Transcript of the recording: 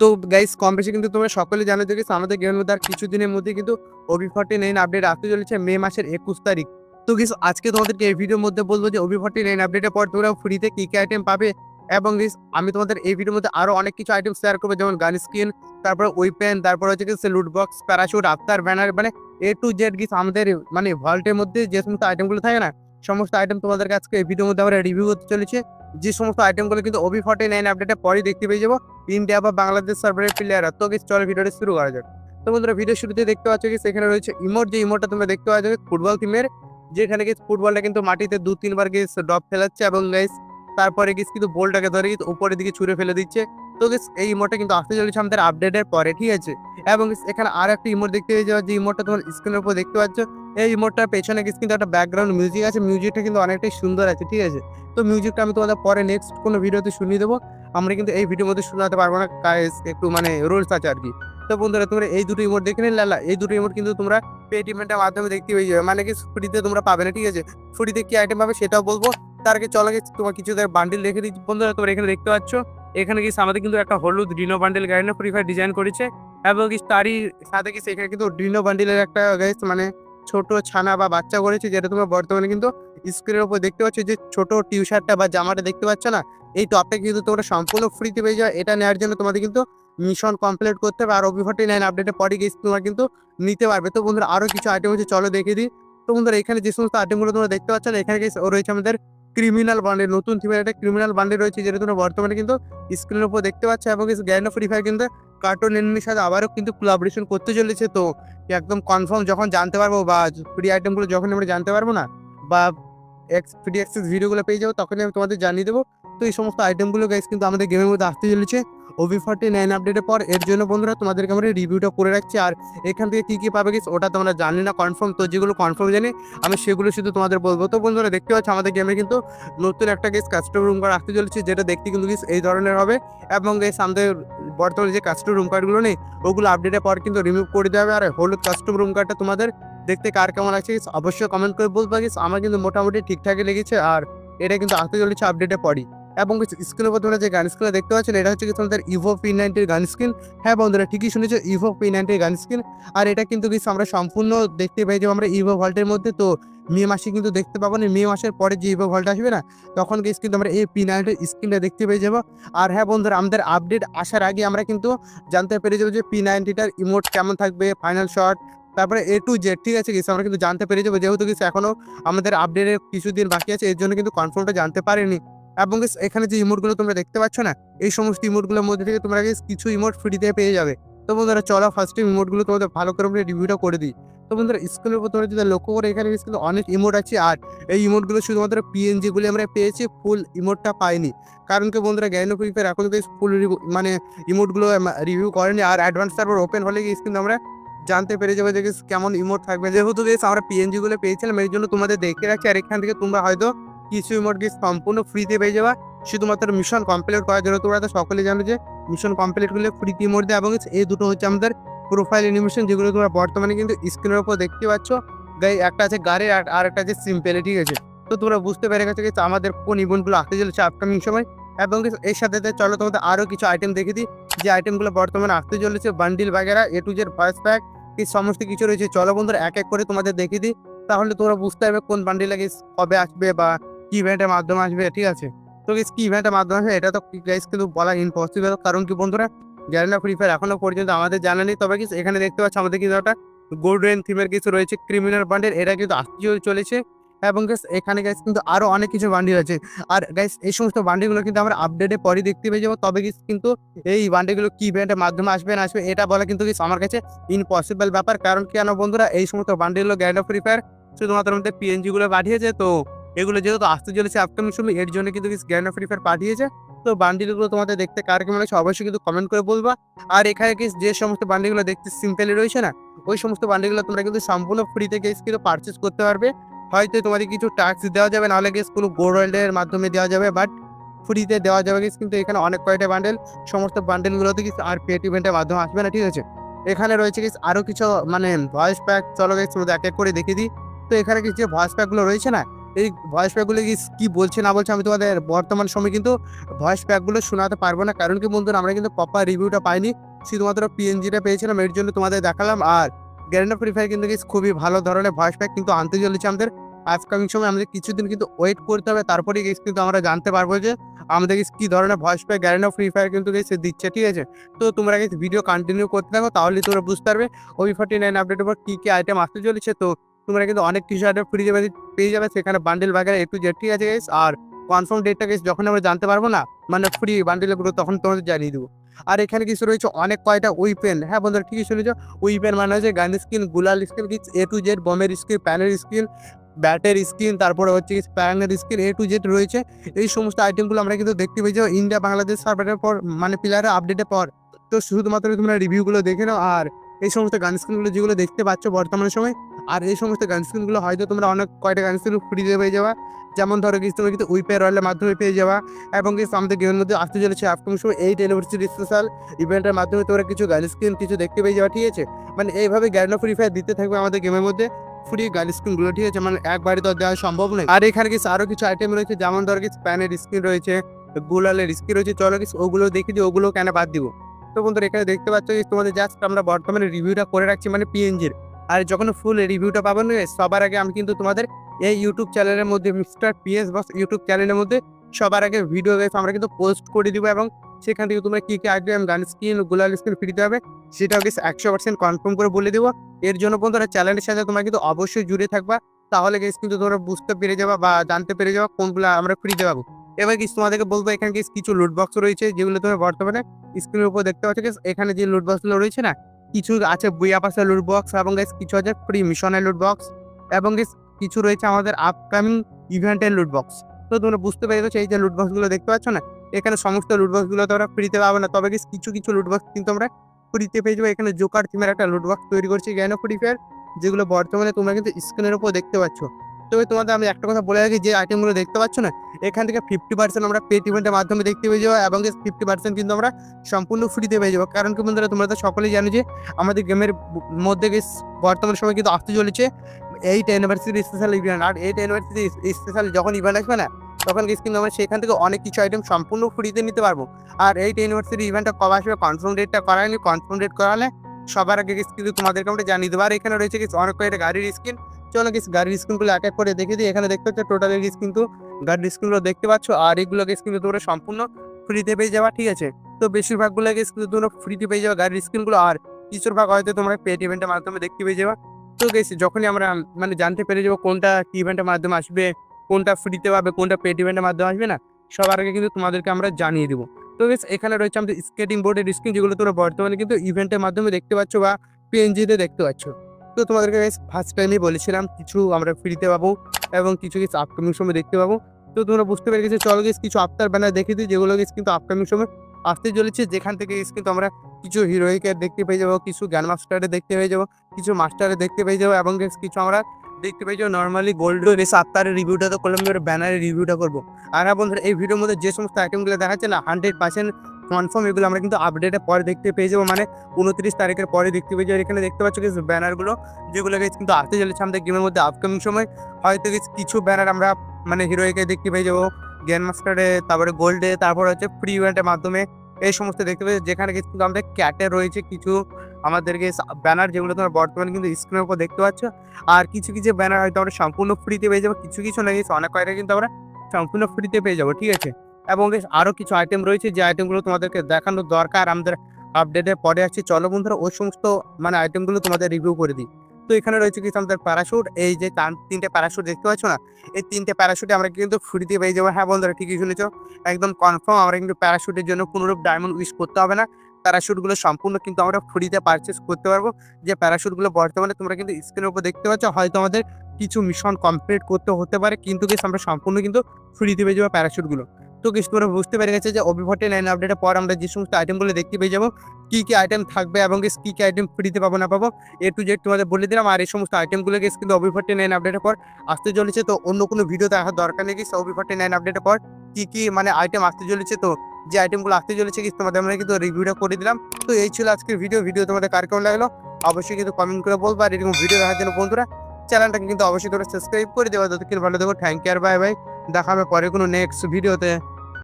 তো গাইস কম বেশি কিন্তু তোমরা সকলে জানো যে আমাদের গেমের মধ্যে আর কিছুদিনের মধ্যে কিন্তু ওবি ফর্টি নাইন আপডেট আসতে চলেছে মে মাসের একুশ তারিখ। তো গিস আজকে তোমাদেরকে এই ভিডিওর মধ্যে বলব যে ওবি ফর্টি নাইন আপডেটের পর তোমরা ফ্রিতে কী কী আইটেম পাবে এবং আমি তোমাদের এই ভিডিওর মধ্যে আরও অনেক কিছু আইটেম শেয়ার করব, যেমন গান স্কিন তারপর ওয়েপেন তারপর হচ্ছে কি লুট বক্স প্যারাশুট আফতার ব্যানার মানে এ টু জেড গিস আমাদের মানে ভল্টের মধ্যে যে সমস্ত আইটেমগুলো থাকে না সমস্ত আইটেম তোমাদের আজকে এই ভিডিওর মধ্যে আমরা রিভিউ করতে চলেছে। যে সমস্ত আইটেমগুলো কিন্তু ওবি ফর্টি নাইন আপডেটে পরেই দেখতে পেয়ে যাব। ইন্ডিয়া বা বাংলাদেশ সার্ভারের প্লেয়ার তো গিস চলো ভিডিওটা শুরু করা যাক। তো বন্ধুরা ভিডিও শুরুতে দেখতে পাচ্ছ কি সেখানে রয়েছে ইমোট যে ইমোটটা তোমরা দেখতে পাচ্ছ ফুটবল টিমের যেখানে গিয়ে ফুটবলটা কিন্তু মাটিতে দু তিনবার গিয়ে ড্রপ ফেলাচ্ছে এবং গাইস তারপরে গিয়ে কিন্তু বলটাকে ধরে উপরের দিকে ছুঁড়ে ফেলে দিচ্ছে। তো এই ইমোটটা কিন্তু আসতে চলেছে আমাদের আপডেটের পরে, ঠিক আছে? এবং এখানে আর একটা ইমোট দেখতে পেয়ে যাওয়া যে ইমোটটা তোমার স্ক্রিনের উপর দেখতে পাচ্ছ। এই ইমোটটার পেছনে কিন্তু একটা ব্যাকগ্রাউন্ড মিউজিক আছে মিউজিকটা কিন্তু অনেকটাই সুন্দর আছে, ঠিক আছে? তো মিউজিকটা আমি তোমাদের পরে নেক্সট কোনো ভিডিওতে শুনিয়ে দেবো। আমরা কিন্তু এই ভিডিওর মধ্যে শোনাতে পারব না একটু মানে রুলস আছে আর কি। তো বন্ধুরা, তোমরা এই দুটো ইমোট দেখে নিলে লালা এই দুটো ইমোট কিন্তু তোমরা পেটিমেন্টের মাধ্যমে দেখতে পেয়ে যাবে। মানে কি ফ্রিতে তোমরা পাবে না, ঠিক আছে? ফ্রিতে কি আইটেম পাবে সেটাও বলব। তার আগে চলো তোমার কিছু বান্ডিল রেখে দিচ্ছি। বন্ধুরা, তোমরা এখানে দেখতে পাচ্ছ এখানে কি আমাদের কিন্তু একটা হলুদ ডিনো বান্ডেল গাড়ি ফ্রি ফায়ার ডিজাইন করেছে। এবং তারই সাথে কি এখানে কিন্তু ডিনো বান্ডিলের একটা গাইস মানে ছোট ছানা বা বাচ্চা করেছে, যেটা তোমরা বর্তমানে কিন্তু স্ক্রিনের উপর দেখতে পাচ্ছ যে ছোট টি শার্টটা বা জামাটা দেখতে পাচ্ছ না? এই টপটা কিন্তু তোমরা সম্পূর্ণ ফ্রিতে পেয়ে যাও এটা নেওয়ার জন্য তোমাদের কিন্তু মিশন কমপ্লিট করতে হবে। আর ফর্টি নাইন আপডেটের পরে গিয়ে তোমরা কিন্তু নিতে পারবে। তো বন্ধুরা আরও কিছু আইটেম হচ্ছে চলো দেখে দিই। তো বন্ধুরা এখানে যে সমস্ত আইটেমগুলো তোমরা দেখতে পাচ্ছ না, এখানে রয়েছে আমাদের ক্রিমিনাল বান্ডে নতুন থিমের একটা ক্রিমিনাল বান্ডে রয়েছে, যেটা তোমরা বর্তমানে কিন্তু স্ক্রিনের উপর দেখতে পাচ্ছ এবং গ্যান্ড ফ্রি ফায়ার কিন্তু কার্টুন এনিমির সাথে আবারও কিন্তু কোলাবরেশন করতে চলেছে। তো একদম কনফার্ম যখন জানতে পারব বা ফ্রি আইটেমগুলো যখন আমরা জানতে পারব না, বা এক্স ফ্রি অ্যাক্সেস ভিডিওগুলো পেয়ে যাব, তখনই আমি তোমাদের জানিয়ে দেবো। তো এই সমস্ত আইটেমগুলো গাইস কিন্তু আমাদের গেমের মধ্যে আসতে চলেছে। ওভি ফর্টি নাইন আপডেটের পর, এর জন্য বন্ধুরা তোমাদেরকে আমরা রিভিউটা করে রাখছি। আর এখান থেকে কী কী পাবে গেছে ওটা তোমরা জানি না কনফার্ম তো যেগুলো কনফার্ম জানি, আমি সেগুলো শুধু তোমাদের বলব। তো বন্ধুরা দেখতে পাচ্ছ, আমাদের গেমে কিন্তু নতুন একটা গেস কাস্টম রুম কার্ড আসতে চলেছে, যেটা দেখতে কিন্তু গেস এই ধরনের হবে। এবং গেস আমাদের বর্তমানে যে কাস্টম রুম কার্ডগুলো নেই, ওগুলো আপডেটের পর কিন্তু রিমুভ করে দেওয়া হবে। আর হলুদ কাস্টম রুম কার্ডটা তোমাদের দেখতে কার কেমন লাগছে অবশ্যই কমেন্ট করে বলব গেস আমার কিন্তু মোটামুটি ঠিকঠাকই লেগেছে, আর এটা কিন্তু আসতে চলেছে আপডেটের পরই। এবং স্ক্রিনের উপর তোমরা যে গান স্ক্রিন দেখতে পাচ্ছেন এটা হচ্ছে কি তোমাদের ইভো পি নাইনটির গান স্ক্রিন। হ্যাঁ বন্ধুরা, ঠিকই শুনেছো ইভো পি নাইনটির গান স্ক্রিন। আর এটা কিন্তু কিছু আমরা সম্পূর্ণ দেখতে পাই যে আমরা ইভো ভল্টের মধ্যে, তো মে মাসে কিন্তু দেখতে পাবো না, মে মাসের পরে যে ইভো ভল্ট আসবে না, তখন গেস কিন্তু আমরা এই পি নাইনটির স্ক্রিনটা দেখতে পেয়ে যাব। আর হ্যাঁ বন্ধুরা, আমাদের আপডেট আসার আগে আমরা কিন্তু জানতে পেরে যাব যে পি নাইনটিটার ইমোট কেমন থাকবে ফাইনাল শট তারপরে এ টু জেড ঠিক আছে গেছে আমরা কিন্তু জানতে পেরে যাব, যেহেতু কিছু এখনও আমাদের আপডেটের কিছুদিন বাকি আছে, এর জন্য কিন্তু কনফার্মটা জানতে পারিনি। এবং এখানে যে ইমোটগুলো তোমরা দেখতে পাচ্ছ না, এই সমস্ত ইমোটগুলোর মধ্যে থেকে তোমরা কিছু ইমোট ফ্রিতে পেয়ে যাবে। তো বন্ধুরা, চলো ফার্স্ট টাইম ইমোটগুলো তোমাদের ভালো করে আমরা রিভিউটা করে দিই। তো বন্ধুরা স্ক্রিনের উপর তোমরা যদি লক্ষ্য করে, এখানে কিন্তু অনেক ইমোট আছে আর এই ইমোটগুলো শুধুমাত্র পিএনজি গুলি আমরা পেয়েছি ফুল ইমোটটা পাইনি। কারণ কি বন্ধুরা, জ্ঞান ফ্রি ফায়ার এখন ফুল মানে ইমোটগুলো রিভিউ করেনি আর অ্যাডভান্স সার্ভার ওপেন হলে কিন্তু আমরা জানতে পেরে যাবে যে কেমন ইমোট থাকবে। যেহেতু আমরা পিএনজি গুলো পেয়েছিলাম, এর জন্য তোমাদের দেখতে রাখছি আর এখান থেকে তোমরা হয়তো কিছু গিয়ে সম্পূর্ণ ফ্রিতে পেয়ে যাওয়া শুধুমাত্র মিশন কমপ্লিট করার জন্য তোমরা তো সকলে জানো যে মিশন কমপ্লিট করলে ফ্রিতে ইমোট দেয় এবং এই দুটো হচ্ছে আমাদের প্রোফাইল অ্যানিমেশন যেগুলো তোমরা বর্তমানে কিন্তু স্ক্রিনের উপর দেখতে পাচ্ছ। গাই একটা আছে গাড়ি আর একটা আছে সিম্পেলে ঠিক আছে? তো তোমরা বুঝতে পেরে গেছো যে আমাদের কোন ইভেন্টগুলো আসতে চলেছে আপকামিং সময়। এবং এর সাথে চলো তোমাদের আরও কিছু আইটেম দেখে দিই। যে আইটেমগুলো বর্তমানে আসতে চলেছে bundle বাগেরা A to Z voice pack এই সমস্ত কিছু রয়েছে। চলো বন্ধুরা, এক এক করে তোমাদের দেখে দিই। তাহলে তোমরা বুঝতে পারবে কোন বান্ডিল আগে কবে আসবে বা কি ইভেন্টের মাধ্যমে আসবে, ঠিক আছে? তো কি ইভেন্টের মাধ্যমে আসবে, এটা তো গাইস কিন্তু বলা ইম্পসিবল কারণ কি বন্ধুরা না ফ্রি ফায়ার এখনও পর্যন্ত আমাদের জানা নেই, তবে কিছু এখানে দেখতে পাচ্ছি আমাদের কিন্তু একটা গোল্ডেন থিমের কিছু রয়েছে ক্রিমিনাল বান্ডেল এটা কিন্তু আসতে চলেছে। এবং গাইস এখানে গাইস কিন্তু আরও অনেক কিছু বান্ডিল আছে। আর গাইস এই সমস্ত বান্ডিলগুলো কিন্তু আমরা আপডেটে পরে দেখতে পেয়ে যাব, তবে কিন্তু এই বান্ডিলগুলো কি ইভেন্টের মাধ্যমে আসবে, না আসবে, এটা বলা কিন্তু আমার কাছে ইম্পসিবল ব্যাপার। কারণ কেন বন্ধুরা, এই সমস্ত বান্ডিলগুলো গ্যান্ড অফ ফ্রি ফায়ার শুধুমাত্র আমাদের পিএনজিগুলো পাঠিয়েছে, তো এগুলো যেহেতু আসতে চলেছে আপকামিং সময় এর জন্য কিন্তু গ্যান্ড অফ ফ্রি ফায়ার পাঠিয়েছে। তো বান্ডিলগুলো তোমাদের দেখতে কার কেমন লাগছে অবশ্যই কিন্তু কমেন্ট করে বলবা। আর এখানে কি যে সমস্ত বান্ডিলগুলো দেখতে সিম্পলি রয়েছে না, ওই সমস্ত বান্ডিলগুলো তোমরা কিন্তু সম্পূর্ণ ফ্রিতে গেস কিন্তু পারচেস করতে পারবে। হয়তো তোমাদের কিছু ট্যাক্স দেওয়া যাবে, নাহলে গেস কোনো গোল্ডের মাধ্যমে দেওয়া যাবে বাট ফ্রিতে দেওয়া যাবে গেস কিন্তু এখানে অনেক কয়টা বান্ডেল সমস্ত বান্ডেলগুলোতে কিছু আর পেট ইভেন্টের মাধ্যমে আসবে না, ঠিক আছে? এখানে রয়েছে গেস আরও কিছু মানে ভয়েস প্যাক চলো গেস তোমাদের এক এক করে দেখে দিই। তো এখানে কিছু যে ভয়েস প্যাকগুলো রয়েছে না এই ভয়েস প্যাকগুলো কি বলছে না বলছে আমি তোমাদের বর্তমান সময় কিন্তু ভয়েস প্যাকগুলো শোনাতে পারব না। কারণ কি বন্ধুরা আমরা কিন্তু প্রপার রিভিউটা পাইনি। শুধুমাত্র পিএনজিটা পেয়েছিলাম, এর জন্য তোমাদের দেখালাম। আর গ্যারেন্ডা ফ্রি ফায়ার কিন্তু খুবই ভালো ধরনের ভয়েস প্যাক কিন্তু আনতে চলেছে আমাদের। আপকামিং সময় আমাদের কিছুদিন কিন্তু ওয়েট করতে হবে। তারপরে guys কিন্তু আমরা জানতে পারব যে আমাদের কি ধরনের voice pack Garena Free Fire কিন্তু guys দিচ্ছে, ঠিক আছে? তো তোমরা guys ভিডিও কন্টিনিউ করতে থাকো, তাহলে তোমরা বুঝতে পারবে। ওই ফর্টি নাইন আপডেটের পর কী কী আইটেম আসতে চলেছে। তো তোমরা কিন্তু অনেক কিছু আইটেম ফ্রি যাবে পেয়ে যাবে, সেখানে বান্ডেল বাগের একটু জেড ঠিক আছে guys? আর কনফার্ম ডেটটা গেছে যখন আমরা জানতে পারব না মানে ফ্রি বান্ডেলগুলো তখন তোমাদের জানিয়ে দেবো। আর এখানে কিছু রয়েছে অনেক কয়টা উইপেন হ্যাঁ বন্ধুরা, ঠিকই শুনেছ? উইপেন মানে হচ্ছে gun skin gulal skin A to Z বমের skin প্যানের স্কিন ব্যাটের স্কিন তারপরে হচ্ছে প্যানের স্কিন এ টু জেড রয়েছে। এই সমস্ত আইটেমগুলো আমরা কিন্তু দেখতে পেয়েছি ইন্ডিয়া বাংলাদেশ সার্ভারের পর মানে প্লেয়ারের আপডেটের পর। তো শুধুমাত্র তোমরা রিভিউগুলো দেখে নাও, আর এই সমস্ত গান স্ক্রিনগুলো যেগুলো দেখতে পাচ্ছ বর্তমান সময়, আর এই সমস্ত গান স্ক্রিনগুলো হয়তো তোমরা অনেক কয়টা গান স্ক্রিন ফ্রিতে পেয়ে যাওয়া যেমন ধরো কিছু তোমরা কিন্তু উইপে রয়্যালের মাধ্যমে পেয়ে যাওয়া এবং কিছু আমাদের গেমের মধ্যে আসতে চলেছে আপকামিং সময় এইট ইউনিভার্সিটি স্পেশাল ইভেন্টের মাধ্যমে তোমরা কিছু গান স্ক্রিন কিছু দেখতে পেয়ে যাওয়া ঠিক আছে? মানে এইভাবে গ্যান্ড ফ্রি ফায়ার দিতে থাকবে আমাদের গেমের মধ্যে ফ্রি গান স্ক্রিনগুলো, ঠিক আছে? মানে একবারে তো দেওয়া সম্ভব নয়। আর এখানে কিছু আরও কিছু আইটেম রয়েছে, যেমন ধরো কিছু প্যানের স্ক্রিন রয়েছে, গুলালের স্ক্রিন রয়েছে, চলো কিছু ওগুলো দেখি যে ওগুলো কেন বাদ দিব? তো বন্ধুরা, এখানে দেখতে পাচ্ছ যে তোমাদের জাস্ট আমরা বর্তমানে রিভিউটা করে রাখছি মানে পিএনজির আর যখন ফুল রিভিউটা পাবেন সবার আগে আমি কিন্তু তোমাদের এই ইউটিউব চ্যানেলের মধ্যে মিস্টার পিএস বস ইউটিউব চ্যানেলের মধ্যে সবার আগে ভিডিও গেছে আমরা কিন্তু পোস্ট করে দিব এবং সেখান থেকে তোমরা কী কী item gun screen gulal screen ফ্রিতে হবে, সেটাও গেছে একশো পার্সেন্ট কনফার্ম করে বলে দেবো। এর জন্য বন্ধুরা চ্যানেলের সাথে তোমরা কিন্তু অবশ্যই জুড়ে থাকবা, তাহলে গেছে কিন্তু তোমরা বুঝতে পেরে যাবা বা জানতে পেরে যাবা কোনগুলো আমরা ফ্রিতে পাবো। এবার কিছু তোমাদেরকে বলব, এখানে কিছু লুট বক্স রয়েছে, যেগুলো তুমি বর্তমানে স্ক্রিনের উপর দেখতে পাচ্ছ। এখানে যে লুট বক্সগুলো রয়েছে না, কিছু আছে বুয়া পাসের লুট বক্স এবং কিছু আছে ফ্রি মিশনের লুট বক্স এবং কিছু রয়েছে আমাদের আপকামিং ইভেন্টের লুট বক্স তো তোমরা বুঝতে পেরেছ এই যে লুট বক্সগুলো দেখতে পাচ্ছ না, এখানে সমস্ত লুট বক্সগুলো তোমরা ফ্রিতে পাবে না। তবে কিছু কিছু লুট বক্স কিন্তু আমরা ফ্রিতে পেয়ে যাব। এখানে জোকার থিমের একটা লুট বক্স তৈরি করছি জ্ঞান ফ্রি ফায়ার যেগুলো বর্তমানে তোমরা কিন্তু স্ক্রিনের উপর দেখতে পাচ্ছ। তবে তোমাদের আমি একটা কথা বলে রাখি, যে আইটেমগুলো দেখতে পাচ্ছ না এখান থেকে ফিফটি পার্সেন্ট আমরা পেড ইভেন্টের মাধ্যমে দেখতে পেয়ে যাব এবং ফিফটি পার্সেন্ট কিন্তু আমরা সম্পূর্ণ ফ্রিতে পেয়ে যাব। কারণ কি বন্ধুরা, তোমরা তো সকলেই জানো যে আমাদের গেমের মধ্যে বর্তমান সময় কিন্তু আসতে চলেছে এইট অ্যানিভার্সারি স্পেশাল ইভেন্ট আর এইট অ্যানিভার্সারি স্পেশাল যখন ইভেন্ট আসবে না, তখন কিন্তু আমরা সেখান থেকে অনেক কিছু আইটেম সম্পূর্ণ ফ্রিতে নিতে পারব। আর এইট ইউনিভার্সিটি ইভেন্টটা কবে আসবে কনফার্ম ডেটটা করায়নি কনফার্ম ডেট করালে সবার আগে কিন্তু তোমাদেরকে আমরা জানিয়ে দেবো। আর এখানে রয়েছে কিছু অনেক কয়েকটা গাড়ির স্ক্রিন চলো গেস গাড়ির স্ক্রিনগুলো এক এক করে দেখে দিই। এখানে দেখতে হচ্ছে টোটাল গেস কিন্তু গাড়ির স্ক্রিনগুলো দেখতে পাচ্ছ, আর এগুলো গেস কিন্তু তোমরা সম্পূর্ণ ফ্রিতে পেয়ে যাওয়া ঠিক আছে? তো বেশিরভাগগুলো গেস কিন্তু তোমরা ফ্রিতে পেয়ে যাওয়া গাড়ির স্ক্রিনগুলো আর কিছুর ভাগ হয়তো তোমরা পেড ইভেন্টের মাধ্যমে দেখতে পেয়ে যাওয়া তো গেস যখনই আমরা মানে জানতে পেরে যাব কোনটা কি ইভেন্টের মাধ্যমে আসবে, কোনটা ফ্রিতে পাবে, কোনটা পেড ইভেন্টের মাধ্যমে আসবে না, সবার আগে কিন্তু তোমাদেরকে আমরা জানিয়ে দিব। তো গেস এখানে রয়েছে আমাদের স্কেটিং বোর্ডের স্ক্রিন যেগুলো তোমরা বর্তমানে কিন্তু ইভেন্টের মাধ্যমে দেখতে পাচ্ছ বা পিএনজিতে দেখতে পাচ্ছ। তো তোমাদেরকে বেশ ফার্স্ট টাইমে বলেছিলাম, কিছু আমরা ফ্রিতে পাবো এবং কিছু কিছু আপকামিং সময় দেখতে পাবো। তো তোমরা বুঝতে পেরে গেছো, চলো গেস কিছু আফটার ব্যানার দেখে দিই, যেগুলো গেস কিন্তু আপকামিং সময় আসতে চলেছে। যেখান থেকে গেস কিন্তু আমরা কিছু হিরোইকের দেখতে পেয়ে যাব, কিছু গ্যান মাস্টারে দেখতে পেয়ে যাব, কিছু মাস্টারে দেখতে পেয়ে যাব এবং গেস কিছু আমরা দেখতে পেয়ে যাব। নর্মালি গোল্ড রেস আফটারের রিভিউটা তো করলাম, এবার ব্যানারের রিভিউটা করব। আর হ্যাঁ বন্ধুরা, এই ভিডিওর মধ্যে যে সমস্ত আইটেমগুলো দেখাচ্ছে, না হান্ড্রেড পার্সেন্ট কনফার্ম এগুলো আমরা কিন্তু আপডেটের পরে দেখতে পেয়ে যাব। মানে উনত্রিশ তারিখের পরে দেখতে পেয়ে যাব। এখানে দেখতে পাচ্ছ কিছু ব্যানারগুলো যেগুলো গেছে কিন্তু আসতে চলেছে আমাদের গেমের মধ্যে আপকামিং সময়। হয়তো গেছে কিছু ব্যানার আমরা মানে হিরোইকে দেখতে পেয়ে যাব গ্যান মাস্টারে তারপরে গোল্ডে তারপর হচ্ছে ফ্রি ইভেন্টের মাধ্যমে এই সমস্ত দেখতে পেয়ে যেখানে কিন্তু আমাদের ক্যাটে রয়েছে কিছু আমাদেরকে ব্যানার যেগুলো তোমরা বর্তমানে কিন্তু স্ক্রিনের উপর দেখতে পাচ্ছ। আর কিছু কিছু ব্যানার হয়তো আমরা সম্পূর্ণ ফ্রিতে পেয়ে যাব, কিছু কিছু না গেছে অনেক কয়টা কিন্তু আমরা সম্পূর্ণ ফ্রিতে পেয়ে যাব, ঠিক আছে? এবং আরও কিছু আইটেম রয়েছে, যে আইটেমগুলো তোমাদেরকে দেখানোর দরকার। আমাদের আপডেটের পরে আসছে। চলো বন্ধুরা, ওই সমস্ত মানে আইটেমগুলো তোমাদের রিভিউ করে দিই। তো এখানে রয়েছে কিছু আমাদের প্যারাশুট এই যে তিনটে প্যারাশুট দেখতে পাচ্ছ না? এই তিনটে প্যারাশুটে আমরা কিন্তু ফ্রিতে পেয়ে যাব। হ্যাঁ বন্ধুরা, ঠিকই শুনেছ। একদম কনফার্ম আমরা কিন্তু প্যারাশুটের জন্য কোনোরূপ ডায়মন্ড উইশ করতে হবে না। প্যারাশুটগুলো সম্পূর্ণ কিন্তু আমরা ফ্রিতে পারচেস করতে পারব। যে প্যারাশুটগুলো বর্তমানে তোমরা কিন্তু স্ক্রিনের উপর দেখতে পাচ্ছ, হয়তো আমাদের কিছু মিশন কমপ্লিট করতে হতে পারে, কিন্তু গেস আমরা সম্পূর্ণ কিন্তু ফ্রিতে পেয়ে যাব প্যারাশুটগুলো তো কিছু তোমরা বুঝতে পেরে গেছে যে ফর্টি নাইন আপডেটের পর আমরা যে সমস্ত আইটেমগুলো দেখতে পেয়ে যাব কী কী আইটেম থাকবে এবং কী কী আইটেম ফ্রিতে পাবো, না পাবো এ টু জেড তোমাদের বলে দিলাম। আর এই সমস্ত আইটেমগুলো গেস কিন্তু ওবি ফর্টি নাইন আপডেটের পর আসতে চলেছে। তো অন্য কোনো ভিডিও দেখার দরকার নেই গেস ওবি ফর্টি নাইন আপডেটের পর কী কী মানে আইটেম আসতে চলেছে। তো যে আইটেমগুলো আসতে চলেছে গেস তোমাদের আমরা কিন্তু রিভিউটা করে দিলাম। তো এই ছিল আজকের ভিডিও ভিডিও তোমাদের কার কেমন লাগল অবশ্যই কিন্তু কমেন্ট করে বলব। আর এরকম ভিডিও দেখার জন্য বন্ধুরা, চ্যানেলটাকে কিন্তু অবশ্যই করে সাবস্ক্রাইব করে দেওয়া যতক্ষণ ভালো দেখো থ্যাংক ইউ আর বাই বাই দেখা হবে পরে কোনো নেক্সট ভিডিওতে